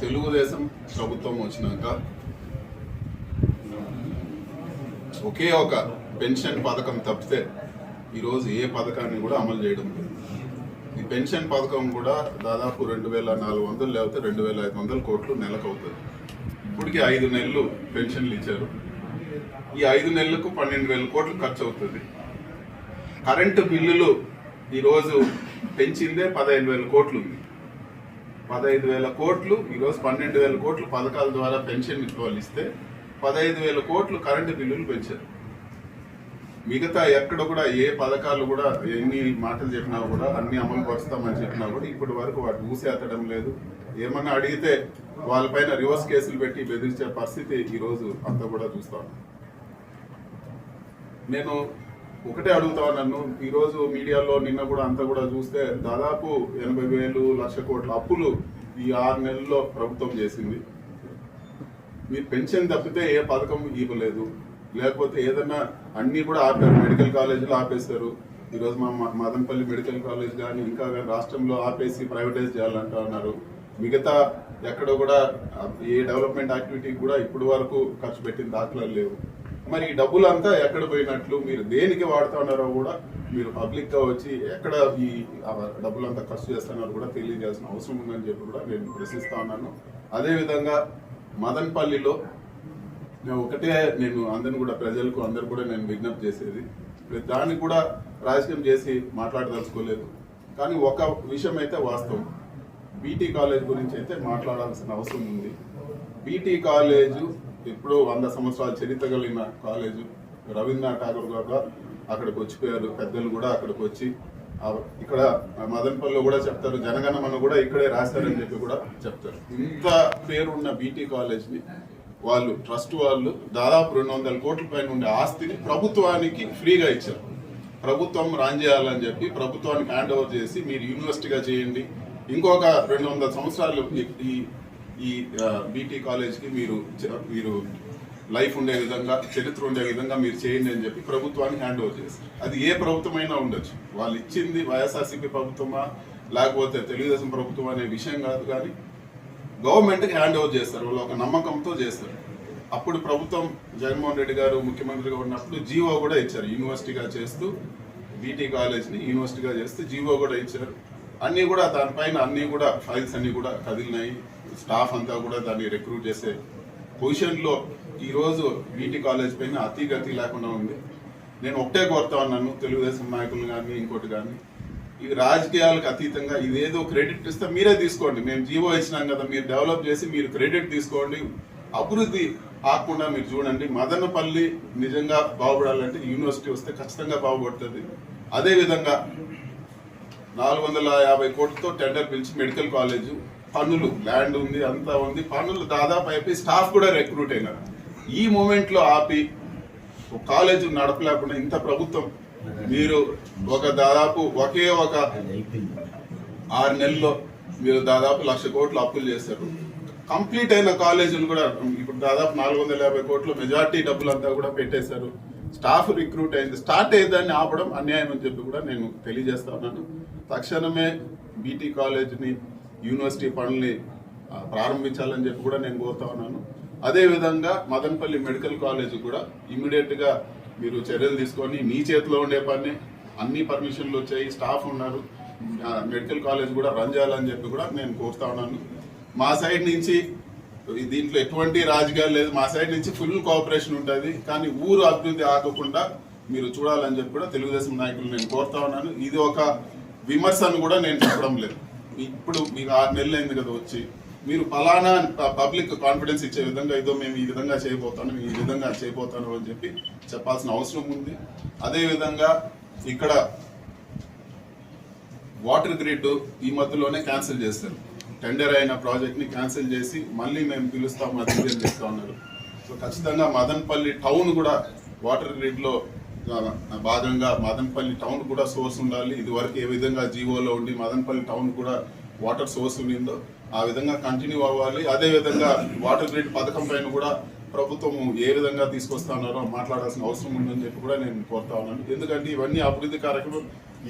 తెలుగుదేశం ప్రభుత్వం వచ్చినాక ఒకే ఒక పెన్షన్ పథకం తప్పితే ఈరోజు ఏ పథకాన్ని కూడా అమలు చేయడం లేదు. ఈ పెన్షన్ పథకం కూడా దాదాపు రెండు వేల నాలుగు వందలు లేకపోతే రెండు వేల ఐదు వందల కోట్లు నెలకు అవుతుంది. ఇప్పటికి ఐదు నెలలు పెన్షన్లు ఇచ్చారు. ఈ ఐదు నెలలకు పన్నెండు వేల కోట్లు ఖర్చు అవుతుంది. కరెంటు బిల్లులు ఈరోజు పెంచిందే పదహైదు వేల కోట్లు ఉంది. పదహైదు వేల కోట్లు ఈరోజు పన్నెండు వేల కోట్లు పథకాల ద్వారా పెన్షన్ వాళ్ళు ఇస్తే పదహైదు వేల కోట్లు కరెంటు బిల్లులు పెంచారు. మిగతా ఎక్కడ కూడా ఏ పథకాలు కూడా ఎన్ని మాటలు చెప్పినా కూడా అన్ని అమలు పరుస్తామని చెప్పినా కూడా ఇప్పటి వరకు వాటి ఊసేతడం లేదు. ఏమన్నా అడిగితే వాళ్ళపైన రివర్స్ కేసులు పెట్టి బెదిరించే పరిస్థితి ఈరోజు అంతా కూడా చూస్తాను నేను ఒకటే అడుగుతావు నన్ను? ఈరోజు మీడియాలో నిన్న కూడా అంతా కూడా చూస్తే దాదాపు ఎనభై వేలు లక్ష కోట్ల అప్పులు ఈ ఆరు నెలల్లో ప్రభుత్వం చేసింది. మీరు పెన్షన్ తప్పితే ఏ పథకం ఇవ్వలేదు. లేకపోతే ఏదన్నా అన్నీ కూడా ఆపారు. మెడికల్ కాలేజీలు ఆపేశారు. ఈరోజు మా మదనపల్లి మెడికల్ కాలేజ్ కానీ ఇంకా రాష్ట్రంలో ఆపేసి ప్రైవేటైజ్ చేయాలంటూ ఉన్నారు మిగతా ఎక్కడ కూడా ఏ డెవలప్మెంట్ యాక్టివిటీ కూడా ఇప్పటి వరకు ఖర్చు పెట్టిన దాఖలాలు లేవు. మరి ఈ డబ్బులంతా ఎక్కడ పోయినట్లు మీరు దేనికి వాడుతున్నారో కూడా మీరు పబ్లిక్గా వచ్చి ఎక్కడ ఈ డబ్బులంతా ఖర్చు చేస్తున్నారో కూడా తెలియజేయాల్సిన అవసరం ఉందని చెప్పి కూడా నేను ప్రశ్నిస్తా ఉన్నాను. అదేవిధంగా మదన్పల్లిలో నేను ఒకటే నేను అందరిని కూడా ప్రజలకు అందరు కూడా నేను విజ్ఞప్తి చేసేది. దాన్ని కూడా రాజకీయం చేసి మాట్లాడదలుచుకోలేదు. కానీ ఒక విషయం అయితే వాస్తవం. బీటీ కాలేజ్ గురించి అయితే మాట్లాడాల్సిన అవసరం ఉంది. బీటీ కాలేజు ఇప్పుడు వంద సంవత్సరాల చరిత్ర కలిగిన కాలేజు. రవీంద్రనాథ్ ఠాగూర్ గారు అక్కడికి వచ్చిపోయారు. పెద్దలు కూడా అక్కడికి వచ్చి ఇక్కడ మదనపల్లిలో కూడా చెప్తారు. జనగణమన కూడా ఇక్కడే రాశారని చెప్పి కూడా చెప్తారు. ఇంత పేరున్న బీటీ కాలేజ్ని వాళ్ళు ట్రస్ట్ వాళ్ళు దాదాపు రెండు వందల కోట్ల పైన ఉండే ఆస్తిని ప్రభుత్వానికి ఫ్రీగా ఇచ్చారు. ప్రభుత్వం రాన్ చేయాలని చెప్పి ప్రభుత్వానికి హ్యాండ్ ఓవర్ చేసి మీరు యూనివర్సిటీగా చేయండి. ఇంకొక రెండు వందల సంవత్సరాలు ఈ- ఈ బీటీ కాలేజ్కి మీరు మీరు లైఫ్ ఉండే విధంగా చరిత్ర ఉండే విధంగా మీరు చేయండి అని చెప్పి ప్రభుత్వాన్ని హ్యాండ్ ఓవర్ చేస్తారు అది ఏ ప్రభుత్వమైనా ఉండొచ్చు. వాళ్ళు ఇచ్చింది వైఎస్ఆర్సీపీ ప్రభుత్వమా లేకపోతే తెలుగుదేశం ప్రభుత్వం అనే విషయం కాదు కానీ గవర్నమెంట్కి హ్యాండ్ ఓవర్ చేస్తారు. వాళ్ళు ఒక నమ్మకంతో చేస్తారు. అప్పుడు ప్రభుత్వం జగన్మోహన్ రెడ్డి గారు ముఖ్యమంత్రిగా ఉన్నప్పుడు జీవో కూడా ఇచ్చారు. యూనివర్సిటీగా చేస్తూ బీటీ కాలేజ్ని యూనివర్సిటీగా చేస్తూ జీవో కూడా ఇచ్చారు. అన్నీ కూడా దానిపైన అన్నీ కూడా ఫైల్స్ అన్నీ కూడా కదిలినాయి. స్టాఫ్ అంతా కూడా దాన్ని రిక్రూట్ చేసే పొజిషన్లో ఈరోజు బీటీ కాలేజ్ పైన అతి గతి లేకుండా ఉంది. నేను ఒకటే కోరుతా ఉన్నాను తెలుగుదేశం నాయకులు కానీ ఇంకోటి కానీ ఇవి రాజకీయాలకు అతీతంగా ఇదేదో క్రెడిట్ ఇస్తే మీరే తీసుకోండి. మేము జీవో ఇచ్చినాం కదా మీరు డెవలప్ చేసి మీరు క్రెడిట్ తీసుకోండి. అభివృద్ధి ఆకుండా మీరు చూడండి మదనపల్లి నిజంగా బాగుపడాలంటే యూనివర్సిటీ వస్తే ఖచ్చితంగా బాగుపడుతుంది. అదేవిధంగా నాలుగు వందల యాభై కోట్లతో టెండర్ పిలిచి మెడికల్ కాలేజ్ పనులు ల్యాండ్ ఉంది అంతా ఉంది. పనులు దాదాపు అయిపోయి స్టాఫ్ కూడా రిక్రూట్ అయినారు. ఈ మూమెంట్లో ఆపి ఒక కాలేజ్ నడపలేకుండా ఇంత ప్రభుత్వం మీరు ఒక దాదాపు ఒకే ఒక ఆరు నెలల్లో మీరు దాదాపు లక్ష కోట్లు అప్పులు చేశారు. కంప్లీట్ అయిన కాలేజీలు కూడా ఇప్పుడు దాదాపు నాలుగు వందల యాభై కోట్లు మెజార్టీ డబ్బులంతా కూడా పెట్టేశారు. స్టాఫ్ రిక్రూట్ అయింది. స్టార్ట్ అయ్యేదాన్ని ఆపడం అన్యాయం అని చెప్పి కూడా నేను తెలియజేస్తా ఉన్నాను. తక్షణమే బీటీ కాలేజ్ని యూనివర్సిటీ పనుల్ని ప్రారంభించాలని చెప్పి కూడా నేను కోరుతా ఉన్నాను. అదేవిధంగా మదనపల్లి మెడికల్ కాలేజ్ కూడా ఇమీడియట్గా మీరు చర్యలు తీసుకొని మీ చేతిలో ఉండే పని అన్ని పర్మిషన్లు వచ్చాయి స్టాఫ్ ఉన్నారు. మెడికల్ కాలేజ్ కూడా రన్ చేయాలని చెప్పి కూడా నేను కోరుతా ఉన్నాను. మా సైడ్ నుంచి దీంట్లో ఎటువంటి రాజకీయాలు లేదు. మా సైడ్ నుంచి ఫుల్ కోఆపరేషన్ ఉంటుంది. కానీ ఊరు అభివృద్ధి ఆగకుండా మీరు చూడాలని చెప్పి కూడా తెలుగుదేశం నాయకులు నేను కోరుతా ఉన్నాను. ఇది ఒక విమర్శను కూడా నేను చెప్పడం లేదు. ఇప్పుడు మీకు ఆరు నెలలు అయింది కదా వచ్చి మీరు ఫలానా పబ్లిక్ కాన్ఫిడెన్స్ ఇచ్చే విధంగా ఇదో మేము ఈ విధంగా చేయబోతాను ఈ విధంగా చేయబోతాను అని చెప్పి చెప్పాల్సిన అవసరం ఉంది. అదేవిధంగా ఇక్కడ వాటర్ గ్రిడ్ ఈ మధ్యలోనే క్యాన్సిల్ చేస్తారు టెండర్ అయిన ప్రాజెక్ట్ని క్యాన్సిల్ చేసి మళ్ళీ మేము పిలుస్తాం అది చెప్తా ఉన్నారు. సో ఖచ్చితంగా మదన్పల్లి టౌన్ కూడా వాటర్ గ్రిడ్లో భాగంగా మదనపల్లి టౌన్ కూడా సోర్స్ ఉండాలి. ఇది వరకు ఏ విధంగా జీవోలో ఉండి మదనపల్లి టౌన్ కూడా వాటర్ సోర్స్ ఉండిందో ఆ విధంగా కంటిన్యూ అవ్వాలి. అదే విధంగా వాటర్ గ్రిడ్ పథకం పైన కూడా ప్రభుత్వం ఏ విధంగా తీసుకొస్తున్నారో మాట్లాడాల్సిన అవసరం ఉందని చెప్పి కూడా నేను కోరుతా ఉన్నాను. ఎందుకంటే ఇవన్నీ అభివృద్ధి కార్యక్రమం.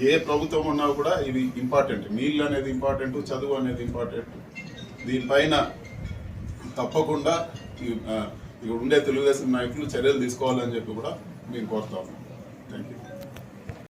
ఏ ప్రభుత్వం ఉన్నా కూడా ఇది ఇంపార్టెంట్ నీళ్ళు అనేది ఇంపార్టెంట్ చదువు అనేది ఇంపార్టెంట్ దీనిపైన తప్పకుండా ఇక్కడ ఉండే తెలుగుదేశం నాయకులు చర్యలు తీసుకోవాలని చెప్పి కూడా మేము కోరుతా ఉన్నాం Thank you.